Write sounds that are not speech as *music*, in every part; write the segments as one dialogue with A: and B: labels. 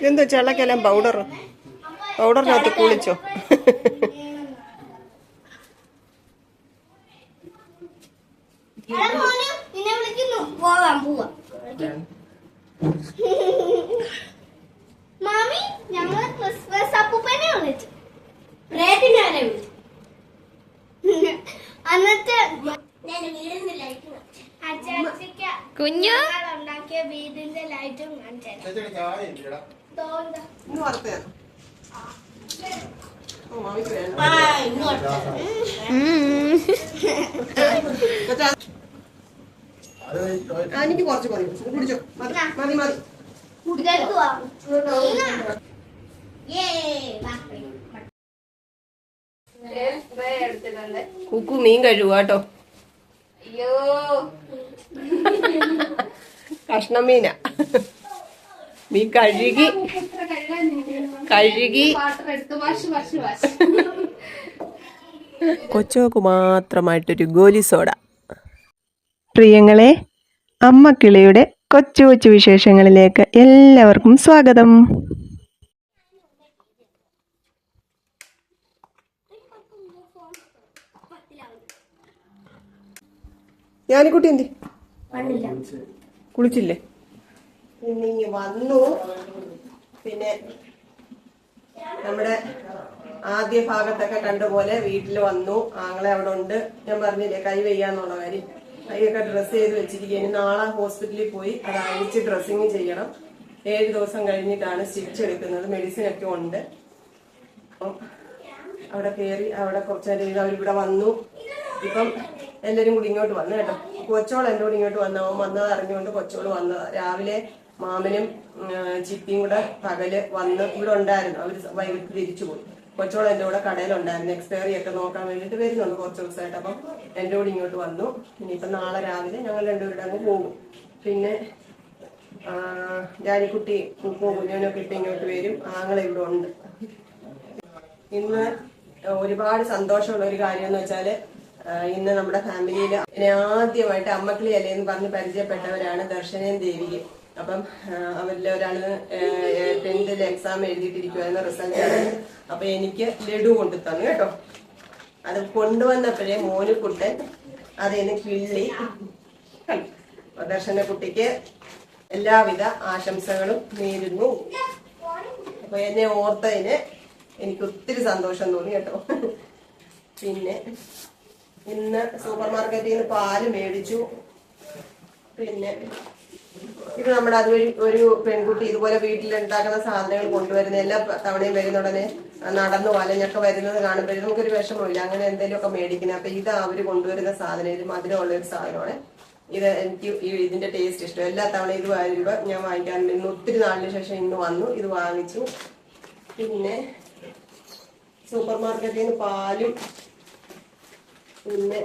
A: ഇതെന്തോ ചള്ളക്കെല്ലാം പൗഡർ പൗഡറിനകത്ത് കുളിച്ചോ?
B: കുഞ്ഞോ മോനെ, നിന്നെ വിളിക്കുന്നു. പോവാം പോവാം. മാമി ഞങ്ങൾ ക്രിസ്മസ് അപ്പൂപ്പനെ വിളിച്ചു. റേറ്റിനാരെ വിളിച്ചു. എന്നിട്ട് അച്ചാച്ചിക്ക്
C: കുഞ്ഞു?
A: എനിക്ക് കുറച്ച് മതി കുടിച്ചോ. മതി മതി കുക്കു മീൻ കേട്ടോ
C: അയ്യോ.
A: കഷ്ണം മീനാ മീൻ കഴുകി കഴുകി. കൊച്ചോക്ക് മാത്രമായിട്ടൊരു ഗോലി സോഡ. പ്രിയങ്ങളെ അമ്മ കിളിയുടെ കൊച്ചു കൊച്ചു വിശേഷങ്ങളിലേക്ക് എല്ലാവർക്കും സ്വാഗതം. ഞാനിക്കുട്ടി എന്തി? കുളിച്ചില്ലേ? ഇനി വന്നു. പിന്നെ നമ്മുടെ ആദ്യ ഭാഗത്തൊക്കെ കണ്ടുപോലെ വീട്ടിൽ വന്നു. ആങ്ങളെ അവിടെ ഉണ്ട്. ഞാൻ പറഞ്ഞില്ലേ കൈ വയ്യാന്നുള്ള കാര്യം. കൈയൊക്കെ ഡ്രസ്സ് ചെയ്ത് വെച്ചിരിക്കുക ഇനി നാളെ ഹോസ്പിറ്റലിൽ പോയി അത് അഴിച്ച് ഡ്രസ്സിങ് ചെയ്യണം. ഏഴ് ദിവസം കഴിഞ്ഞിട്ടാണ് സ്റ്റിച്ച് എടുക്കുന്നത്. മെഡിസിൻ ഒക്കെ ഉണ്ട്. അവിടെ കയറി അവിടെ കുറച്ച് നേരം ഇവിടെ വന്നു. ഇപ്പം എല്ലാവരും കൂടി ഇങ്ങോട്ട് വന്നു കേട്ടോ. കൊച്ചോൾ എന്നോട് ഇങ്ങോട്ട് വന്ന അവൻ വന്നത് അറിഞ്ഞുകൊണ്ട് കൊച്ചോൾ വന്നതാ രാവിലെ മാമനും ചിപ്പിയും കൂടെ പകൽ വന്ന് ഇവിടെ ഉണ്ടായിരുന്നു. അവർ വൈകിട്ട് തിരിച്ചു പോയി. കൊച്ചോൾ എന്റെ കൂടെ കടയിലുണ്ടായിരുന്നു. എക്സ്പയറി ഒക്കെ നോക്കാൻ വേണ്ടിട്ട് വരുന്നുണ്ട് കുറച്ച് ദിവസമായിട്ട്. അപ്പം എന്റെ കൂടെ ഇങ്ങോട്ട് വന്നു. ഇനിയിപ്പം നാളെ രാവിലെ ഞങ്ങൾ രണ്ടുപേരുടെ അങ്ങ് പോകും. പിന്നെ ജാനിക്കുട്ടി ഉപ്പും കുഞ്ഞനൊക്കെ ഇട്ട് ഇങ്ങോട്ട് വരും. ആങ്ങളെ ഇവിടെ ഉണ്ട്. ഇന്ന് ഒരുപാട് സന്തോഷമുള്ള ഒരു കാര്യം എന്ന് വെച്ചാൽ ആ, ഇന്ന് നമ്മുടെ ഫാമിലിയിൽ ആദ്യമായിട്ട് അമ്മക്കിളി അല്ലേ എന്ന് പറഞ്ഞ് പരിചയപ്പെട്ടവരാണ് ദർശനയും ദേവിയും. അപ്പം അവരിൽ ഒരാൾ ടെൻത്തിൽ എക്സാം എഴുതിയിട്ടിരിക്കുവായിരുന്നു റിസൾട്ട് അപ്പൊ എനിക്ക് ലഡു കൊണ്ടു തന്നു കേട്ടോ. അത് കൊണ്ടുവന്നപ്പോഴേ മോനുകുട്ടൻ അതിന് കിള്ളി ദർശന കുട്ടിക്ക് എല്ലാവിധ ആശംസകളും നേരുന്നു. അപ്പൊ എന്നെ ഓർത്തതിന് എനിക്ക് ഒത്തിരി സന്തോഷം തോന്നി കേട്ടോ. പിന്നെ ഇന്ന് സൂപ്പർ മാർക്കറ്റിൽ നിന്ന് പാൽ മേടിച്ചു. പിന്നെ ഇത് നമ്മുടെ അതുവഴി ഒരു പെൺകുട്ടി ഇതുപോലെ വീട്ടിൽ ഉണ്ടാക്കുന്ന സാധനങ്ങൾ കൊണ്ടുവരുന്ന എല്ലാ തവണയും വരുന്ന ഉടനെ നടന്നു വലഞ്ഞൊക്കെ വരുന്നത് കാണുമ്പോഴേ നമുക്കൊരു വിഷമമില്ല അങ്ങനെ എന്തെങ്കിലുമൊക്കെ മേടിക്കുന്നത് അപ്പൊ ഇത് അവർ കൊണ്ടുവരുന്ന സാധനം ഇത് മധുരമുള്ള ഒരു സാധനമാണ്. ഇത് എനിക്ക് ഇതിന്റെ ടേസ്റ്റ് ഇഷ്ടം. എല്ലാ തവണ ഇത് വരുമ്പോ ഞാൻ വാങ്ങിക്കാറുണ്ട് ഇന്ന് ഒത്തിരി നാളിന് ശേഷം ഇന്ന് വന്നു. ഇത് വാങ്ങിച്ചു. പിന്നെ സൂപ്പർ മാർക്കറ്റിൽ നിന്ന് പാലും പിന്നെ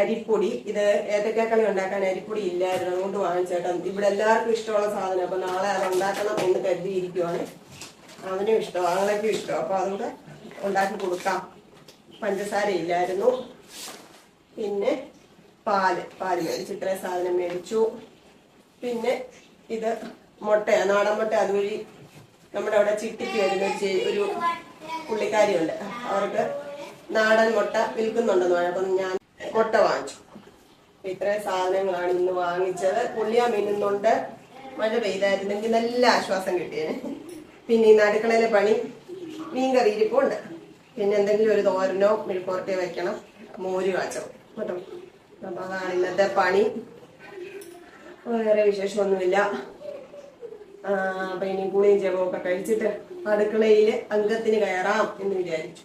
A: അരിപ്പൊടി. ഇത് ഏത്തക്കാക്കളി ഉണ്ടാക്കാൻ അരിപ്പൊടി ഇല്ലായിരുന്നു. അതുകൊണ്ട് വാങ്ങിച്ചേട്ടാ. ഇവിടെ എല്ലാവർക്കും ഇഷ്ടമുള്ള സാധനം. അപ്പൊ നാളെ അത് ഉണ്ടാക്കണം എന്ന് കരുതിയിരിക്കുവാണ്. അവനും ഇഷ്ടം ആങ്ങളേക്കും ഇഷ്ടം. അപ്പൊ അതുകൊണ്ട് ഉണ്ടാക്കി കൊടുക്കാം. പഞ്ചസാര ഇല്ലായിരുന്നു. പിന്നെ പാൽ. പാൽ മേടിച്ചു ഇത്രയും സാധനം മേടിച്ചു. പിന്നെ ഇത് മുട്ട നാടൻ മുട്ട അതുവഴി നമ്മുടെ അവിടെ ചിട്ടിക്ക് വരുന്ന ഒരു പുള്ളിക്കാരിയുണ്ട്. അവർക്ക് നാടൻ മുട്ട വിൽക്കുന്നുണ്ടെന്ന് പറഞ്ഞു. ഞാൻ മുട്ട വാങ്ങിച്ചു. ഇത്രയും സാധനങ്ങളാണ് ഇന്ന് വാങ്ങിച്ചത്. പുള്ളിയാ മിന്നുന്നുണ്ട് മഴ പെയ്തായിരുന്നെങ്കിൽ നല്ല ആശ്വാസം കിട്ടിയേ. പിന്നെ ഈ നടുക്കളയിലെ പണി മീൻ കറി ഇരിപ്പുണ്ട്. പിന്നെ എന്തെങ്കിലും ഒരു തോരനോ മെഴുക്കുവരട്ടിയോ വെക്കണം. മോര് കാച്ചോ. കേട്ടോ? അപ്പൊ അതാണ് ഇന്നത്തെ പണി. വേറെ വിശേഷമൊന്നുമില്ല. അപ്പൊ ഇനി കുളിയും ജപമൊക്കെ കഴിച്ചിട്ട് അടുക്കളയിൽ അംഗത്തിന് കയറാം എന്ന് വിചാരിച്ചു.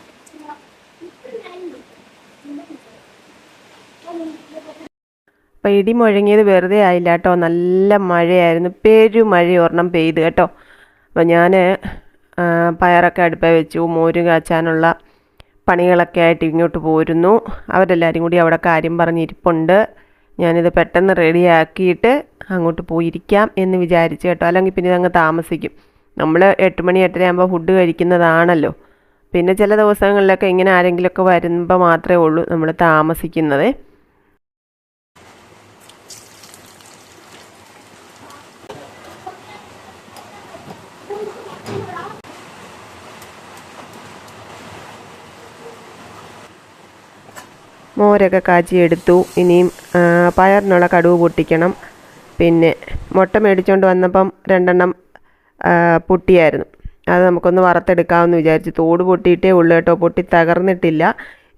A: അപ്പം ഇടി മുഴങ്ങിയത് വെറുതെ ആയില്ല കേട്ടോ. നല്ല മഴയായിരുന്നു. പെരുമഴ ഒരെണ്ണം പെയ്ത് കേട്ടോ. അപ്പോൾ ഞാൻ പയറൊക്കെ അടുപ്പേ വെച്ചു. മോര് കാച്ചാനുള്ള പണികളൊക്കെ ആയിട്ട് ഇങ്ങോട്ട് പോരുന്നു. അവരെല്ലാവരും കൂടി അവിടെ കാര്യം പറഞ്ഞിരിപ്പുണ്ട്. ഞാനിത് പെട്ടെന്ന് റെഡിയാക്കിയിട്ട് അങ്ങോട്ട് പോയിരിക്കാം എന്ന് വിചാരിച്ചു കേട്ടോ. അല്ലെങ്കിൽ പിന്നെ ഇതങ്ങ് താമസിക്കും. നമ്മൾ എട്ട് മണി എട്ടര ആകുമ്പോൾ ഫുഡ് കഴിക്കുന്നതാണല്ലോ. പിന്നെ ചില ദിവസങ്ങളിലൊക്കെ ഇങ്ങനെ ആരെങ്കിലുമൊക്കെ വരുമ്പോൾ മാത്രമേ ഉള്ളൂ നമ്മൾ താമസിക്കുന്നത്. മോരൊക്കെ കാച്ചിയെടുത്തു ഇനിയും പയറിനുള്ള കടുവ് പൊട്ടിക്കണം. പിന്നെ മുട്ട മേടിച്ചുകൊണ്ട് വന്നപ്പം രണ്ടെണ്ണം പൊട്ടിയായിരുന്നു. അത് നമുക്കൊന്ന് വറുത്തെടുക്കാമെന്ന് വിചാരിച്ചു. തോട് പൊട്ടിയിട്ടേ ഉള്ളൂ കേട്ടോ. പൊട്ടി തകർന്നിട്ടില്ല.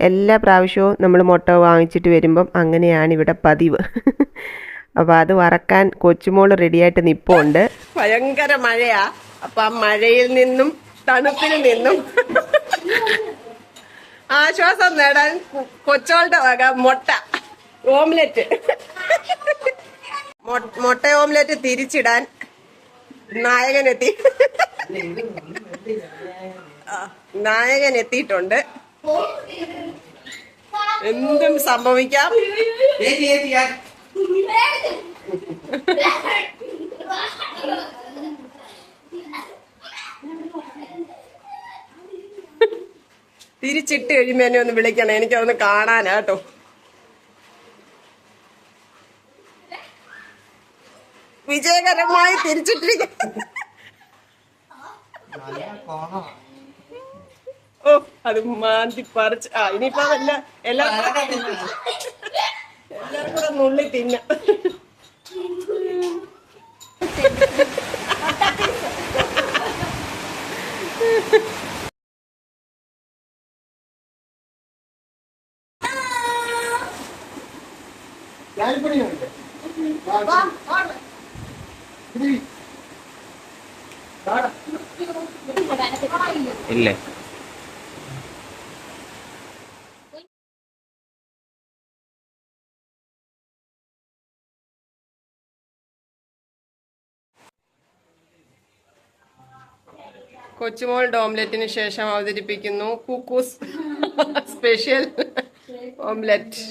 A: എല്ലാ പ്രാവശ്യവും നമ്മൾ മുട്ട വാങ്ങിച്ചിട്ട് വരുമ്പം അങ്ങനെയാണ് ഇവിടെ പതിവ്. *laughs* അപ്പോൾ അത് വറക്കാൻ കൊച്ചുമോൾ റെഡിയായിട്ട് നിപ്പുണ്ട്. ഭയങ്കര മഴയാ. അപ്പം ആ മഴയിൽ നിന്നും തണുപ്പിൽ നിന്നും. *laughs* ആശ്വാസം നേടാൻ കൊച്ചോളുടെ വക മുട്ട. ഓംലെറ്റ്. മുട്ട ഓംലെറ്റ് തിരിച്ചിടാൻ ആ, നായകൻ എത്തിയിട്ടുണ്ട്. എന്തും സംഭവിക്കാം. തിരിച്ചിട്ട് കഴിയുമ്പോ എന്നെ ഒന്ന് വിളിക്കണം. എനിക്കതൊന്ന് കാണാനാ കേട്ടോ. വിജയകരമായി തിരിച്ചിട്ടിരിക്കുന്നു ഓ അത് മാന്തി പറിച്ച് ആ ഇനിയിപ്പോ വല്ല എല്ലാം എല്ലാം കൂടെ നുള്ളി തിന്ന.
D: ഇല്ലേ?
A: കൊച്ചുമോൾ ഓംലെറ്റിന് ശേഷം അവതരിപ്പിക്കുന്നു. കുക്കൂസ് സ്പെഷ്യൽ ഓംലെറ്റ്.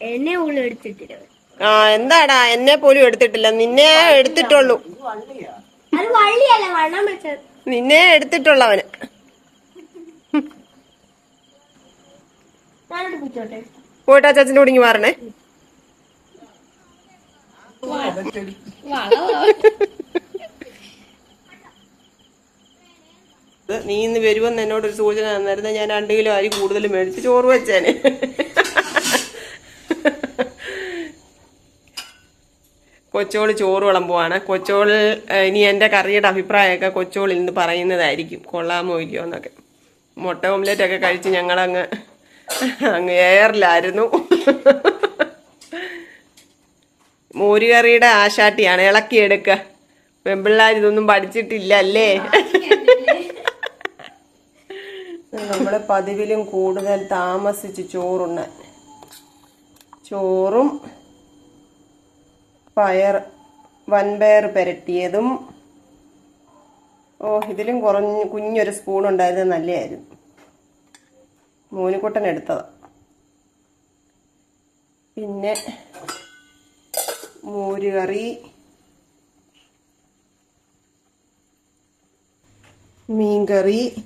B: എന്നെ പോലും എടുത്തിട്ടില്ല.
A: ആ എന്താടാ? എന്നെ പോലും എടുത്തിട്ടില്ല. നിന്നെ എടുത്തിട്ടുള്ളൂ. നിന്നെ എടുത്തിട്ടുള്ളവന്. പോയിട്ട് ആ ചാച്ചന്റെ കൂടി മാറണേ. നീ ഇന്ന് വരുമെന്ന് എന്നോടൊരു സൂചന തന്നായിരുന്നു ഞാൻ രണ്ട് കിലോ അരി കൂടുതൽ മേടിച്ച് ചോറ് വെച്ചേനെ. കൊച്ചോൾ ചോറ് വിളമ്പുവാണ്. കൊച്ചോൾ ഇനി എന്റെ കറിയുടെ അഭിപ്രായമൊക്കെ കൊച്ചോളിൽ നിന്ന് പറയുന്നതായിരിക്കും. കൊള്ളാമോ ഇല്ലയോ എന്നൊക്കെ. മുട്ട ഓംലെറ്റ് ഒക്കെ കഴിച്ച് ഞങ്ങളങ്ങ് അങ്ങ് എയറിലായിരുന്നു മോരുകറിയുടെ ആശാട്ടിയാണ് ഇളക്കിയെടുക്ക പെമ്പിള്ളാർ ഇതൊന്നും പഠിച്ചിട്ടില്ല അല്ലേ? നമ്മളെ പതിവിലും കൂടുതൽ താമസിച്ച് ചോറുണ്ണാൻ. ചോറും പയർ വൻപയർ പുരട്ടിയതും. ഓ ഇതിലും കുറഞ്ഞ് കുഞ്ഞൊരു സ്പൂൺ ഉണ്ടായിരുന്നത് നല്ലതായിരുന്നു. മോനിക്കുട്ടൻ എടുത്തത്. പിന്നെ മോരുകറി. മീൻകറി.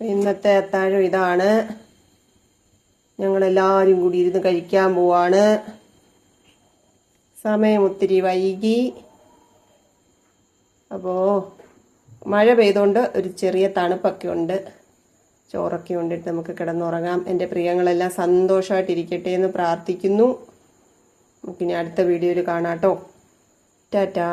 A: ഇന്നത്തെ അത്താഴം ഇതാണ്. ഞങ്ങളെല്ലാവരും കൂടി ഇരുന്ന് കഴിക്കാൻ പോവാണ്. സമയം ഒത്തിരി വൈകി. അപ്പോൾ മഴ പെയ്തുകൊണ്ട് ഒരു ചെറിയ തണുപ്പൊക്കെ ഉണ്ട്. ചോറൊക്കെ ഉണ്ടിട്ട് നമുക്ക് കിടന്നുറങ്ങാം. എന്റെ പ്രിയങ്ങളെല്ലാം സന്തോഷമായിട്ടിരിക്കട്ടെ എന്ന് പ്രാർത്ഥിക്കുന്നു. നമുക്കിനി അടുത്ത വീഡിയോയിൽ കാണാട്ടോ ടാറ്റാ.